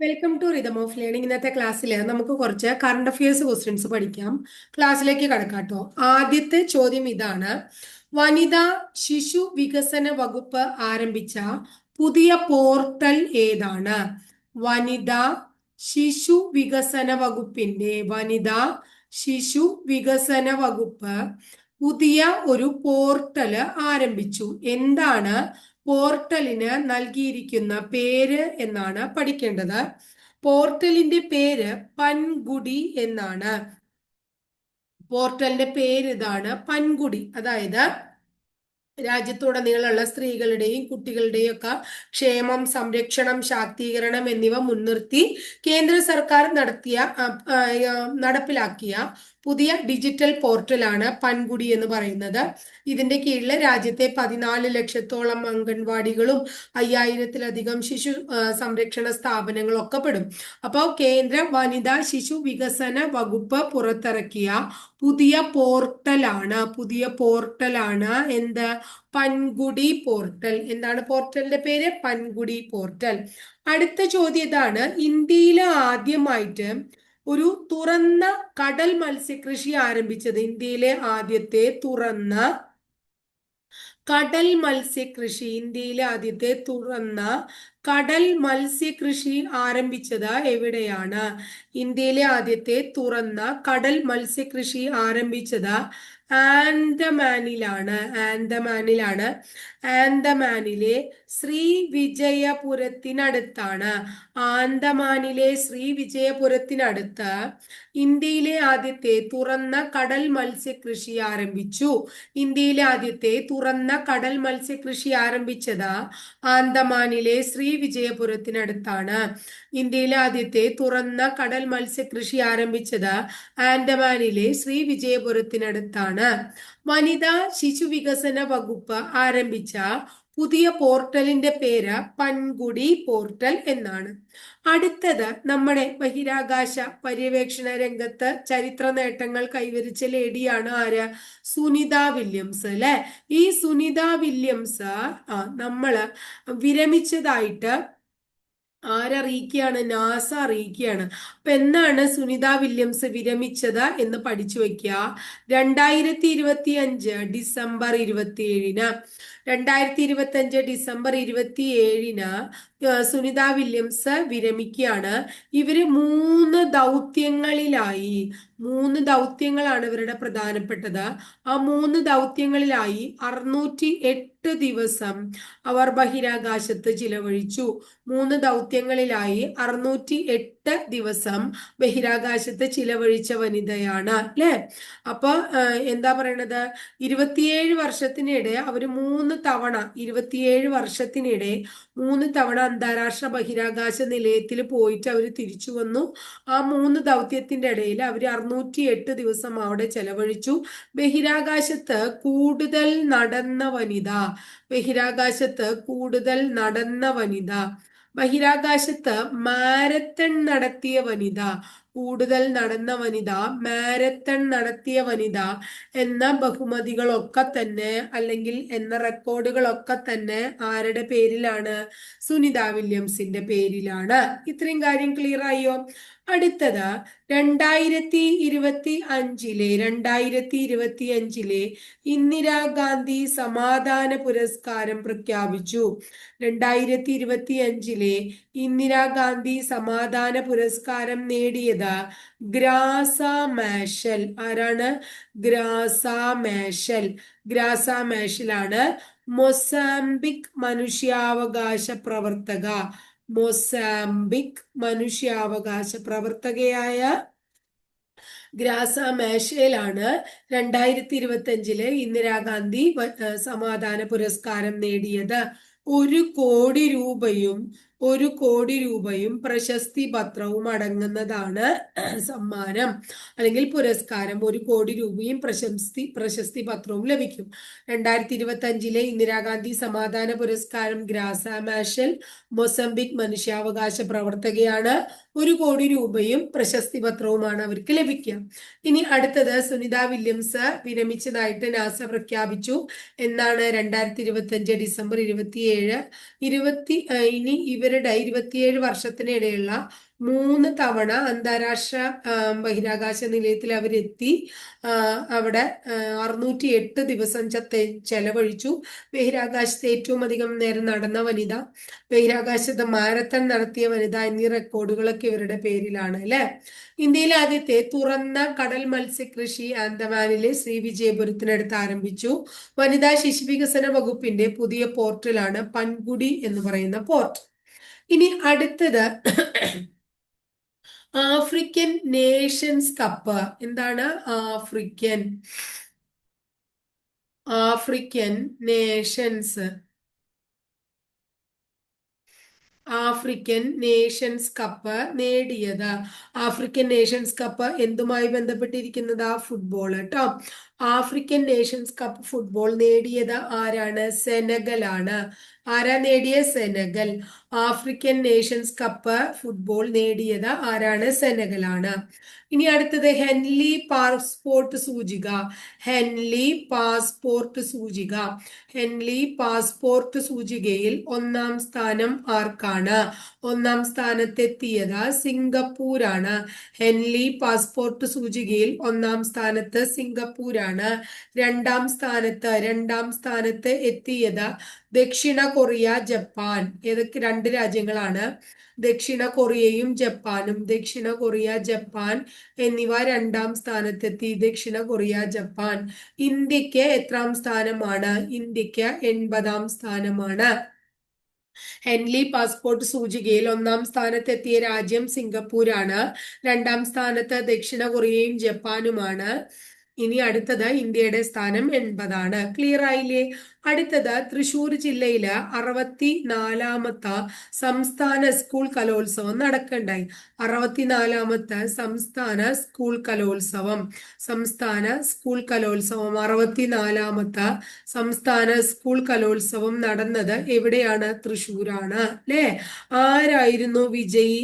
Welcome to rhythm of learning ഇന്നത്തെ ക്ലാസ്സിൽ നമുക്ക് കുറച്ച് കറണ്ട് അഫയേഴ്സ് ക്വസ്റ്റ്യൻസ് പഠിക്കാം. ക്ലാസ്സിലേക്ക് കടക്കാട്ടോ ആദ്യത്തെ ചോദ്യം ഇതാണ്. വനിതാ ശിശു വികസന വകുപ്പ് ആരംഭിച്ച പുതിയ പോർട്ടൽ ഏതാണ്? വനിതാ ശിശു വികസന വകുപ്പിന്റെ വനിതാ ശിശു വികസന വകുപ്പ് പുതിയ ഒരു പോർട്ടൽ ആരംഭിച്ചു. എന്താണ്? പോർട്ടലിന് നൽകിയിരിക്കുന്ന പേര് എന്നാണ് പഠിക്കേണ്ടത്. പോർട്ടലിന്റെ പേര് പൻകുടി എന്നാണ്. പോർട്ടലിന്റെ പേര് ഇതാണ് പൻകുടി. അതായത് രാജ്യത്തുടനീളമുള്ള സ്ത്രീകളുടെയും കുട്ടികളുടെയും ഒക്കെ ക്ഷേമം സംരക്ഷണം ശാക്തീകരണം എന്നിവ മുൻനിർത്തി കേന്ദ്ര സർക്കാർ നടത്തിയ നടപ്പിലാക്കിയ പുതിയ ഡിജിറ്റൽ പോർട്ടലാണ് പൻകുടി എന്ന് പറയുന്നത്. ഇതിന്റെ കീഴിൽ രാജ്യത്തെ പതിനാല് ലക്ഷത്തോളം അംഗൻവാടികളും അയ്യായിരത്തിലധികം ശിശു സംരക്ഷണ സ്ഥാപനങ്ങളും ഒക്കെ പെടും. അപ്പോൾ കേന്ദ്ര വനിതാ ശിശു വികസന വകുപ്പ് പുറത്തിറക്കിയ പുതിയ പോർട്ടലാണ് പുതിയ പോർട്ടലാണ് എന്ത്? പൻകുടി പോർട്ടൽ. എന്താണ് പോർട്ടലിന്റെ പേര്? പൻകുടി പോർട്ടൽ. അടുത്ത ചോദ്യം ഇതാണ്. ഇന്ത്യയിലെ ആദ്യമായിട്ട് ഒരു തുറന്ന കടൽ മത്സ്യകൃഷി ആരംഭിച്ചത് ഇന്ത്യയിലെ ആദ്യത്തെ തുറന്ന കടൽ മത്സ്യകൃഷി. ഇന്ത്യയിലെ ആദ്യത്തെ തുറന്ന കടൽ മത്സ്യകൃഷി ആരംഭിച്ചത് എവിടെയാണ്? ഇന്ത്യയിലെ ആദ്യത്തെ തുറന്ന കടൽ മത്സ്യകൃഷി ആരംഭിച്ചത് ആൻഡമാനിലാണ്. ആൻഡമാനിലാണ്. ആൻഡമാനിലെ ശ്രീ വിജയപുരത്തിനടുത്താണ്. ആൻഡമാനിലെ ശ്രീ വിജയപുരത്തിനടുത്ത് ഇന്ത്യയിലെ ആദ്യത്തെ തുറന്ന കടൽ മത്സ്യകൃഷി ആരംഭിച്ചു. ഇന്ത്യയിലെ ആദ്യത്തെ തുറന്ന കടൽ മത്സ്യകൃഷി ആരംഭിച്ചത് ആൻഡമാനിലെ ശ്രീ വിജയപുരത്തിനടുത്താണ്. ഇന്ത്യയിലെ ആദ്യത്തെ തുറന്ന കടൽ മത്സ്യകൃഷി ആരംഭിച്ചത് ആൻഡമാനിലെ ശ്രീ വിജയപുരത്തിനടുത്താണ്. വനിതാ ശിശു വികസന വകുപ്പ് ആരംഭിച്ച പുതിയ പോർട്ടലിന്റെ പേര് പൻകുടി പോർട്ടൽ എന്നാണ്. അടുത്തത് നമ്മുടെ ബഹിരാകാശ പര്യവേക്ഷണ രംഗത്ത് ചരിത്ര നേട്ടങ്ങൾ കൈവരിച്ച ലേഡിയാണ് ആര്? സുനിത വില്യംസ് അല്ലെ? ഈ സുനിത വില്യംസ് ആ നമ്മൾ വിരമിച്ചതായിട്ട് ആരറിയിക്കുകയാണ്? നാസ അറിയിക്കുകയാണ്. എന്നാണ് സുനിത വില്യംസ് വിരമിച്ചത് എന്ന് പഠിച്ചു വെക്കുക. രണ്ടായിരത്തി ഇരുപത്തി അഞ്ച് ഡിസംബർ ഇരുപത്തി ഏഴിന് രണ്ടായിരത്തി ഇരുപത്തി അഞ്ച് ഡിസംബർ ഇരുപത്തി ഏഴിന് സുനിത വില്യംസ് വിരമിക്കുകയാണ്. ഇവർ മൂന്ന് ദൗത്യങ്ങളിലായി മൂന്ന് ദൗത്യങ്ങളാണ് ഇവരുടെ പ്രധാനപ്പെട്ടത്. ആ മൂന്ന് ദൗത്യങ്ങളിലായി അറുന്നൂറ്റി എട്ട് ദിവസം അവർ ബഹിരാകാശത്ത് ചിലവഴിച്ചു. മൂന്ന് ദൗത്യങ്ങളിലായി അറുന്നൂറ്റി എട്ട് ദിവസം ബഹിരാകാശത്ത് ചിലവഴിച്ച വനിതയാണ് അല്ലെ? അപ്പൊ എന്താ പറയണത്? ഇരുപത്തിയേഴ് വർഷത്തിനിടെ അവർ മൂന്ന് തവണ ഇരുപത്തിയേഴ് വർഷത്തിനിടെ മൂന്ന് തവണ അന്താരാഷ്ട്ര ബഹിരാകാശ നിലയത്തിൽ പോയിട്ട് അവർ തിരിച്ചു വന്നു. ആ മൂന്ന് ദൗത്യത്തിന്റെ ഇടയിൽ അവർ അറുന്നൂറ്റി എട്ട് ദിവസം അവിടെ ചെലവഴിച്ചു. ബഹിരാകാശത്ത് കൂടുതൽ നടന്ന വനിത ബഹിരാകാശത്ത് കൂടുതൽ നടന്ന വനിത. ബഹിരാകാശത്ത് മാരത്തൺ നടത്തിയ വനിത കൂടുതൽ നടന്ന വനിത മാരത്തൺ നടത്തിയ വനിത എന്ന ബഹുമതികളൊക്കെ തന്നെ അല്ലെങ്കിൽ എന്ന റെക്കോർഡുകളൊക്കെ തന്നെ ആരുടെ പേരിലാണ്? സുനിത വില്യംസിന്റെ പേരിലാണ്. ഇത്രയും കാര്യം ക്ലിയർ ആയോ? അടുത്തത് രണ്ടായിരത്തി ഇരുപത്തി അഞ്ചിലെ രണ്ടായിരത്തി ഇരുപത്തി അഞ്ചിലെ ഇന്ദിരാഗാന്ധി സമാധാന പുരസ്കാരം പ്രഖ്യാപിച്ചു. രണ്ടായിരത്തി ഇരുപത്തി അഞ്ചിലെ ഇന്ദിരാഗാന്ധി സമാധാന പുരസ്കാരം നേടിയത് ഗ്രാസ മാഷൽ. ആരാണ്? ഗ്രാസ മാഷൽ. ഗ്രാസ മാഷലാണ് മൊസാംബിക് മനുഷ്യാവകാശ പ്രവർത്തക. മൊസാംബിക് മനുഷ്യാവകാശ പ്രവർത്തകയായ ഗ്രാസ മേശയിലാണ് രണ്ടായിരത്തി ഇരുപത്തി അഞ്ചിൽ ഇന്ദിരാഗാന്ധി സമാധാന പുരസ്കാരം നേടിയത്. ഒരു കോടി രൂപയും ഒരു കോടി രൂപയും പ്രശസ്തി പത്രവും അടങ്ങുന്നതാണ് സമ്മാനം. അല്ലെങ്കിൽ പുരസ്കാരം ഒരു കോടി രൂപയും പ്രശംസി പ്രശസ്തി പത്രവും ലഭിക്കും. രണ്ടായിരത്തി ഇരുപത്തി അഞ്ചിലെ ഇന്ദിരാഗാന്ധി സമാധാന പുരസ്കാരം ഗ്രാസ മാഷൽ മൊസംബിക് മനുഷ്യാവകാശ പ്രവർത്തകയാണ്. ഒരു കോടി രൂപയും പ്രശസ്തി പത്രവുമാണ് അവർക്ക് ലഭിക്കുക. ഇനി അടുത്തത് സുനിത വില്യംസ് വിരമിച്ചതായിട്ട് നാസ പ്രഖ്യാപിച്ചു. എന്നാണ് രണ്ടായിരത്തി ഇരുപത്തി അഞ്ച് ഡിസംബർ ഇരുപത്തിയേഴ് ഇരുപത്തി ഇനി ഇവരുടെ ഇരുപത്തിയേഴ് വർഷത്തിനിടെയുള്ള മൂന്ന് തവണ അന്താരാഷ്ട്ര ബഹിരാകാശ നിലയത്തിൽ അവരെത്തി. അവിടെ അറുന്നൂറ്റി എട്ട് ദിവസം ചെലവഴിച്ചു. ബഹിരാകാശത്ത് ഏറ്റവും അധികം നേരം നടന്ന വനിത ബഹിരാകാശത്ത് മാരത്തൺ നടത്തിയ വനിത എന്നീ റെക്കോർഡുകളൊക്കെ ഇവരുടെ പേരിലാണ് അല്ലെ? ഇന്ത്യയിലെ ആദ്യത്തെ തുറന്ന കടൽ മത്സ്യകൃഷി ആന്തമാനിലെ ശ്രീ വിജയപുരത്തിനടുത്ത് ആരംഭിച്ചു. വനിതാ ശിശു വികസന വകുപ്പിന്റെ പുതിയ പോർട്ടലാണ് പൻകുടി എന്ന് പറയുന്ന പോർട്ട്. ഇനി അടുത്തത് ആഫ്രിക്കൻ നേഷൻസ് കപ്പ്. എന്താണ് African? African Nations. African Nations Cup നേടിയത്. ആഫ്രിക്കൻ നേഷൻസ് കപ്പ് എന്തുമായി ബന്ധപ്പെട്ടിരിക്കുന്നത്? ഫുട്ബോൾ കേട്ടോ ആഫ്രിക്കൻ നേഷൻസ് കപ്പ് ഫുട്ബോൾ നേടിയത് ആരാണ്? സെനഗൽ ആണ് ആരാ നേടിയ? Senegal. African Nations Cup football നേടിയത് ആരാണ്? സെനഗൽ ആണ് ഇനി അടുത്തത് ഹെൻലി പാസ്പോർട്ട് സൂചിക. ഹെൻലി പാസ്പോർട്ട് സൂചിക. ഹെൻലി പാസ്പോർട്ട് സൂചികയിൽ ഒന്നാം സ്ഥാനം ആർക്കാണ്? ഒന്നാം സ്ഥാനത്തെത്തിയത് സിംഗപ്പൂരാണ്. ഹെൻലി പാസ്പോർട്ട് സൂചികയിൽ ഒന്നാം സ്ഥാനത്ത് സിംഗപ്പൂരാണ്. രണ്ടാം സ്ഥാനത്ത് രണ്ടാം സ്ഥാനത്ത് എത്തിയത് ദക്ഷിണ കൊറിയ ജപ്പാൻ. ഏതൊക്കെ രണ്ട് രാജ്യങ്ങളാണ്? ദക്ഷിണ കൊറിയയും ജപ്പാനും. ദക്ഷിണ കൊറിയ ജപ്പാൻ എന്നിവ രണ്ടാം സ്ഥാനത്തെത്തി. ദക്ഷിണ കൊറിയ ജപ്പാൻ. ഇന്ത്യയ്ക്ക് എത്രാം സ്ഥാനമാണ്? ഇന്ത്യയ്ക്ക് എൺപതാം സ്ഥാനമാണ്. ഹെൻലി പാസ്പോർട്ട് സൂചികയിൽ ഒന്നാം സ്ഥാനത്തെത്തിയ രാജ്യം സിംഗപ്പൂരാണ്. രണ്ടാം സ്ഥാനത്ത് ദക്ഷിണ കൊറിയയും ജപ്പാനുമാണ്. ഇനി അടുത്തത് ഇന്ത്യയുടെ സ്ഥാനം എൺപതാണ്. ക്ലിയർ ആയില്ലേ? അടുത്തത് തൃശൂർ ജില്ലയിൽ അറുപത്തി നാലാമത്തെ സംസ്ഥാന സ്കൂൾ കലോത്സവം നടക്കണ്ടായി. അറുപത്തിനാലാമത്തെ സംസ്ഥാന സ്കൂൾ കലോത്സവം. സംസ്ഥാന സ്കൂൾ കലോത്സവം. അറുപത്തിനാലാമത്തെ സംസ്ഥാന സ്കൂൾ കലോത്സവം നടന്നത് എവിടെയാണ്? തൃശൂരാണ്. അല്ലേ? ആരായിരുന്നു വിജയി?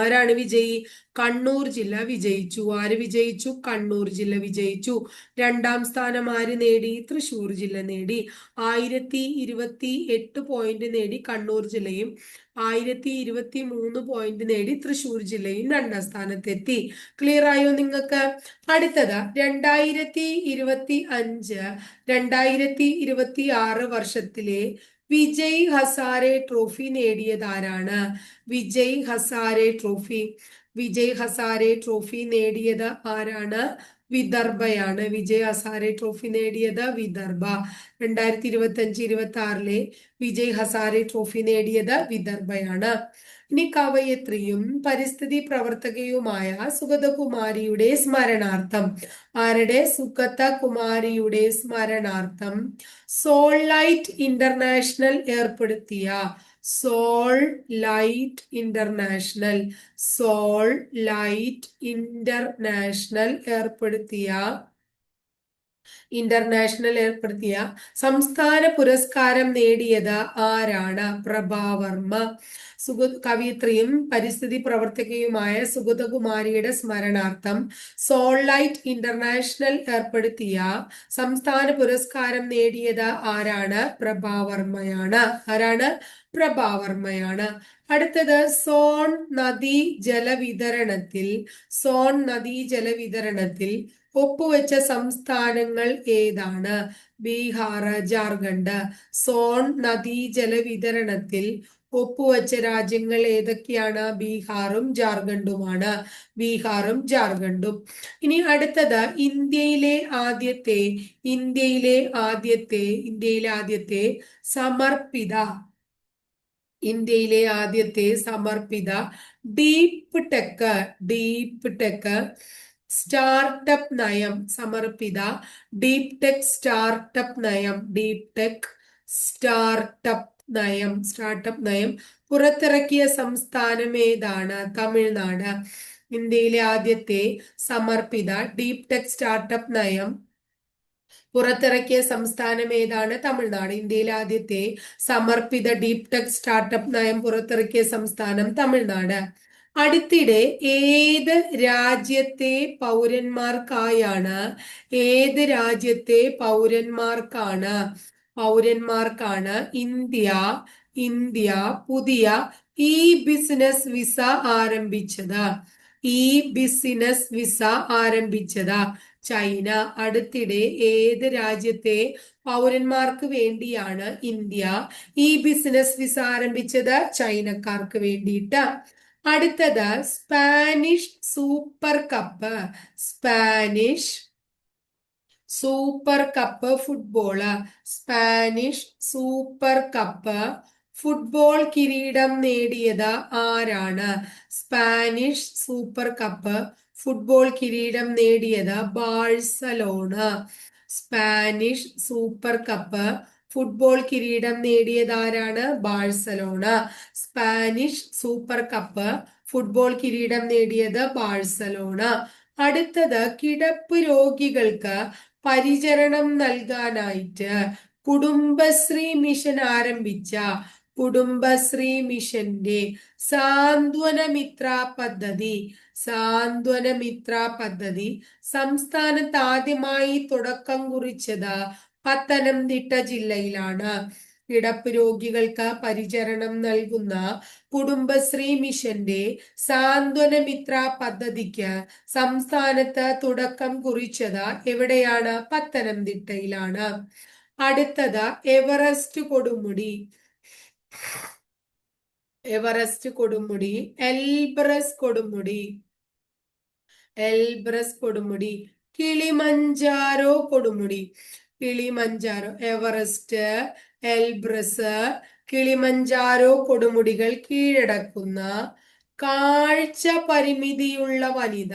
ആരാണ് വിജയി? കണ്ണൂർ ജില്ല വിജയിച്ചു. ആര് വിജയിച്ചു? കണ്ണൂർ ജില്ല വിജയിച്ചു. രണ്ടാം സ്ഥാനം ആര് നേടി? തൃശൂർ ജില്ല നേടി. ആയിരത്തി ഇരുപത്തി എട്ട് പോയിന്റ് നേടി കണ്ണൂർ ജില്ലയും. ആയിരത്തി ഇരുപത്തി മൂന്ന് പോയിന്റ് നേടി തൃശൂർ ജില്ലയും രണ്ടാം സ്ഥാനത്തെത്തി. ക്ലിയർ ആയോ നിങ്ങൾക്ക്? അടുത്തത് രണ്ടായിരത്തി ഇരുപത്തി അഞ്ച് രണ്ടായിരത്തി ഇരുപത്തി ആറ് വർഷത്തിലെ വിജയ് ഹസാരെ ട്രോഫി നേടിയതാരാണ് വിജയ് ഹസാരെ ട്രോഫി വിജയ് ഹസാരെ ട്രോഫി നേടിയത് ആരാണ്? വിദർഭയാണ്. വിജയ് ഹസാരെ ട്രോഫി നേടിയത് വിദർഭ. രണ്ടായിരത്തി ഇരുപത്തി അഞ്ച് ഇരുപത്തി ആറിലെ വിജയ് ഹസാരെ ട്രോഫി നേടിയത് വിദർഭയാണ്. ഇനി കവയത്രിയും പരിസ്ഥിതി പ്രവർത്തകയുമായ സുഗതകുമാരിയുടെ സ്മരണാർത്ഥം. ആരുടെ? സുഗത കുമാരിയുടെ സ്മരണാർത്ഥം സോൾലൈറ്റ് ഇന്റർനാഷണൽ ഏർപ്പെടുത്തിയ soul light international soul light international ഏർപ്പെടുത്തിയ ഇന്റർനാഷണൽ ഏർപ്പെടുത്തിയ സംസ്ഥാന പുരസ്കാരം നേടിയത് ആരാണ്? പ്രഭാവർമ്മ. സുഗ കവിയത്രിയും പരിസ്ഥിതി പ്രവർത്തകയുമായ സുഗതകുമാരിയുടെ സ്മരണാർത്ഥം സോൾ ലൈറ്റ് ഇന്റർനാഷണൽ ഏർപ്പെടുത്തിയ സംസ്ഥാന പുരസ്കാരം നേടിയത് ആരാണ്? പ്രഭാവർമ്മയാണ് ആരാണ്? പ്രഭാവർമ്മയാണ് അടുത്തത് സോൺ നദി ജലവിതരണത്തിൽ സോൺ നദീ ജലവിതരണത്തിൽ ഒപ്പുവെച്ച സംസ്ഥാനങ്ങൾ ഏതാണ്? ബീഹാർ ജാർഖണ്ഡ്. സോൺ നദീ ജലവിതരണത്തിൽ ഒപ്പുവെച്ച രാജ്യങ്ങൾ ഏതൊക്കെയാണ്? ബീഹാറും ജാർഖണ്ഡുമാണ്. ബീഹാറും ജാർഖണ്ഡും. ഇനി അടുത്തത് ഇന്ത്യയിലെ ആദ്യത്തെ ഇന്ത്യയിലെ ആദ്യത്തെ ഇന്ത്യയിലെ ആദ്യത്തെ സമർപ്പിത ഇന്ത്യയിലെ ആദ്യത്തെ സമർപ്പിത deep tech deep tech startup നയം സമർപ്പിത ഡീപ് ടെക് സ്റ്റാർട്ടപ്പ് നയം ഡീപ് ടെക് സ്റ്റാർട്ടപ്പ് നയം സ്റ്റാർട്ടപ്പ് നയം. പുറത്തിറക്കിയ സംസ്ഥാനം ഏതാണ്? തമിഴ്നാട്. ഇന്ത്യയിലെ ആദ്യത്തെ സമർപ്പിത ഡീപ് ടെക് സ്റ്റാർട്ടപ്പ് നയം. പുറത്തിറക്കിയ സംസ്ഥാനം ഏതാണ്? തമിഴ്നാട്. ഇന്ത്യയിലെ ആദ്യത്തെ സമർപ്പിത ഡീപ് ടെക് സ്റ്റാർട്ടപ്പ് നയം പുറത്തിറക്കിയ സംസ്ഥാനം തമിഴ്നാട്. അടുത്തിടെ ഏത് രാജ്യത്തെ പൗരന്മാർക്കായാണ്? ഏത് രാജ്യത്തെ പൗരന്മാർക്കാണ്? പൗരന്മാർക്കാണ് ഇന്ത്യ ഇന്ത്യ പുതിയ ഇ ബിസിനസ് വിസ ആരംഭിച്ചത്. ഇ ബിസിനസ് വിസ ആരംഭിച്ചത്. ചൈന അടുത്തിടെ ഏത് രാജ്യത്തെ പൗരന്മാർക്ക് വേണ്ടിയാണ് ഇന്ത്യ ഇ ബിസിനസ് വിസ ആരംഭിച്ചത്? ചൈനക്കാർക്ക് വേണ്ടിയിട്ട്. അടുത്തത് Spanish Super Cup. Spanish Super Cup football Spanish Super Cup football കിരീടം നേടിയത് ആരാണ്? സ്പാനിഷ് സൂപ്പർ കപ്പ് ഫുട്ബോൾ കിരീടം നേടിയത് Barcelona. Spanish Super Cup football കിരീടം നേടിയത് ആരാണ്? Barcelona. Spanish Super Cup football കിരീടം നേടിയത് ബാഴ്സലോണ. അടുത്തത് കിടപ്പ് രോഗികൾക്ക് പരിചരണം നൽകാനായിട്ട് കുടുംബശ്രീ മിഷൻ ആരംഭിച്ച കുടുംബശ്രീ മിഷന്റെ സാന്ത്വന മിത്ര പദ്ധതി സാന്ത്വന മിത്ര പദ്ധതി സംസ്ഥാനത്ത് ആദ്യമായി തുടക്കം കുറിച്ചത് പത്തനംതിട്ട ജില്ലയിലാണ്. കിടപ്പ് രോഗികൾക്ക് പരിചരണം നൽകുന്ന കുടുംബശ്രീ മിഷന്റെ സാന്ത്വനമിത്ര പദ്ധതിക്ക് സംസ്ഥാനത്ത് തുടക്കം കുറിച്ചത് എവിടെയാണ്? പത്തനംതിട്ടയിലാണ്. അടുത്തത് എവറസ്റ്റ് കൊടുമുടി. എവറസ്റ്റ് കൊടുമുടി. എൽബ്രസ് കൊടുമുടി. എൽബ്രസ് കൊടുമുടി. കിളിമഞ്ചാരോ കൊടുമുടി. കിളിമഞ്ചാരോ. എവറസ്റ്റ് എൽബ്രസ് കിളിമഞ്ചാരോ കൊടുമുടികൾ കീഴടക്കുന്ന കാഴ്ച പരിമിതിയുള്ള വനിത.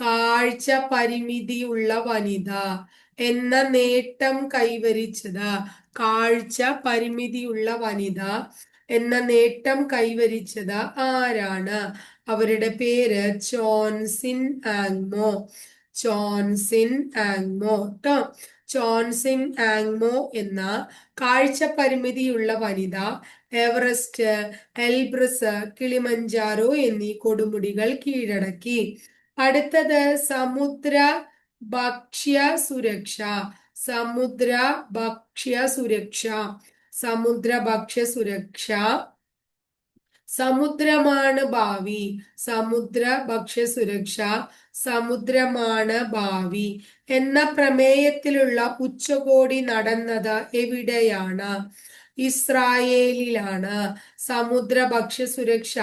കാഴ്ച പരിമിതിയുള്ള വനിത എന്ന നേട്ടം കൈവരിച്ചത്. കാഴ്ച പരിമിതിയുള്ള വനിത എന്ന നേട്ടം കൈവരിച്ചത് ആരാണ്? അവരുടെ പേര് ചോൺസിൻ ആങ്മോ. ചോൺസിൻ ആങ്മോ. കേട്ടോ ചോൻസിൻ ആങ്മോ എന്ന കാഴ്ച പരിമിതിയുള്ള വനിത എവറസ്റ്റ് എൽബ്രസ് കിളിമഞ്ചാരോ എന്നീ കൊടുമുടികൾ കീഴടക്കി. അടുത്തത് സമുദ്ര ഭക്ഷ്യ സുരക്ഷ സമുദ്ര ഭക്ഷ്യ സുരക്ഷ സമുദ്ര ഭക്ഷ്യ സുരക്ഷ. സമുദ്രമാണ് ഭാവി സമുദ്ര ഭക്ഷ്യ സുരക്ഷ സമുദ്രമാണ് ഭാവി എന്ന പ്രമേയത്തിലുള്ള ഉച്ചകോടി നടന്നത് എവിടെയാണ്? ഇസ്രായേലിലാണ്. സമുദ്ര ഭക്ഷ്യ സുരക്ഷ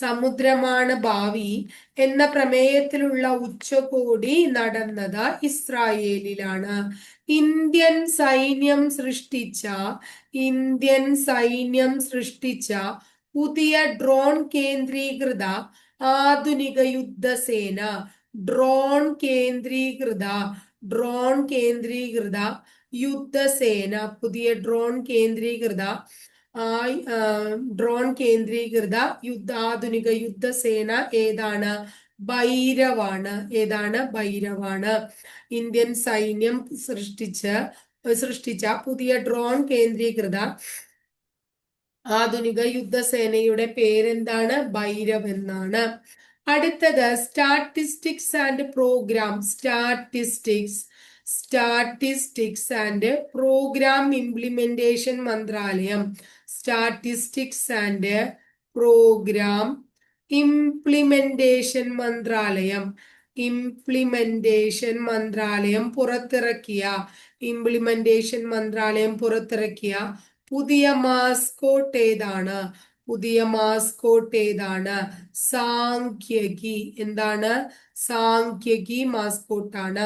സമുദ്രമാണ് ഭാവി എന്ന പ്രമേയത്തിലുള്ള ഉച്ചകോടി നടന്നത് ഇസ്രായേലിലാണ്. ഇന്ത്യൻ സൈന്യം സൃഷ്ടിച്ച ഇന്ത്യൻ സൈന്യം സൃഷ്ടിച്ച പുതിയ ഡ്രോൺ കേന്ദ്രീകൃത ആധുനിക യുദ്ധസേന ഡ്രോൺ കേന്ദ്രീകൃത ഡ്രോൺ കേന്ദ്രീകൃത യുദ്ധസേന പുതിയ ഡ്രോൺ കേന്ദ്രീകൃത ഡ്രോൺ കേന്ദ്രീകൃത യുദ്ധ ആധുനിക യുദ്ധസേന ഏതാണ്? ഭൈരവാണ്. ഏതാണ്? ഭൈരവാണ്. ഇന്ത്യൻ സൈന്യം സൃഷ്ടിച്ച് സൃഷ്ടിച്ച പുതിയ ഡ്രോൺ കേന്ദ്രീകൃത ആധുനിക യുദ്ധസേനയുടെ പേരെന്താണ്? ഭൈരവ് എന്നാണ്. അടുത്തത് statistics and programme. Statistics statistics and programme implementation മന്ത്രാലയം. സ്റ്റാറ്റിസ്റ്റിക്സ് ആൻഡ് പ്രോഗ്രാം ഇംപ്ലിമെന്റേഷൻ മന്ത്രാലയം. ഇംപ്ലിമെന്റേഷൻ മന്ത്രാലയം പുറത്തിറക്കിയ. ഇംപ്ലിമെന്റേഷൻ മന്ത്രാലയം പുറത്തിറക്കിയ പുതിയ മാസ്കോട്ട് ഏതാണ് പുതിയ മാസ്കോട്ട് ഏതാണ് സാഖ്യകി എന്താണ്? സാഖ്യകി മാസ്കോട്ടാണ്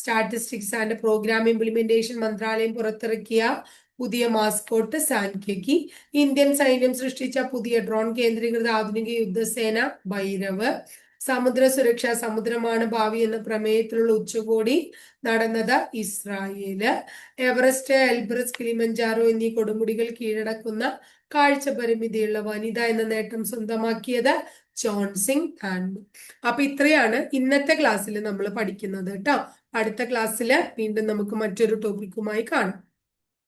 സ്റ്റാറ്റിസ്റ്റിക്സ് ആൻഡ് പ്രോഗ്രാം ഇംപ്ലിമെന്റേഷൻ മന്ത്രാലയം പുറത്തിറക്കിയ പുതിയ മാസ്കോട്ട് സാഖ്യകി ഇന്ത്യൻ സൈന്യം സൃഷ്ടിച്ച പുതിയ ഡ്രോൺ കേന്ദ്രീകൃത ആധുനിക യുദ്ധസേന ഭൈരവ്. സമുദ്ര സുരക്ഷ സമുദ്രമാണ് ഭാവി എന്ന പ്രമേയത്തിലുള്ള ഉച്ചകോടി നടന്നത് ഇസ്രായേൽ. എവറസ്റ്റ് എൽബ്രസ് കിളിമഞ്ചാറോ എന്നീ കൊടുമുടികൾ കീഴടക്കുന്ന കാഴ്ച പരിമിതിയുള്ള വനിത എന്ന നേട്ടം സ്വന്തമാക്കിയത് ജോൺസിംഗ് ആൻഡ് അപ്പൊ ഇത്രയാണ് ഇന്നത്തെ ക്ലാസ്സിൽ നമ്മൾ പഠിക്കുന്നത് കേട്ടോ. അടുത്ത ക്ലാസ്സിൽ വീണ്ടും നമുക്ക് മറ്റൊരു ടോപ്പിക്കുമായി കാണാം.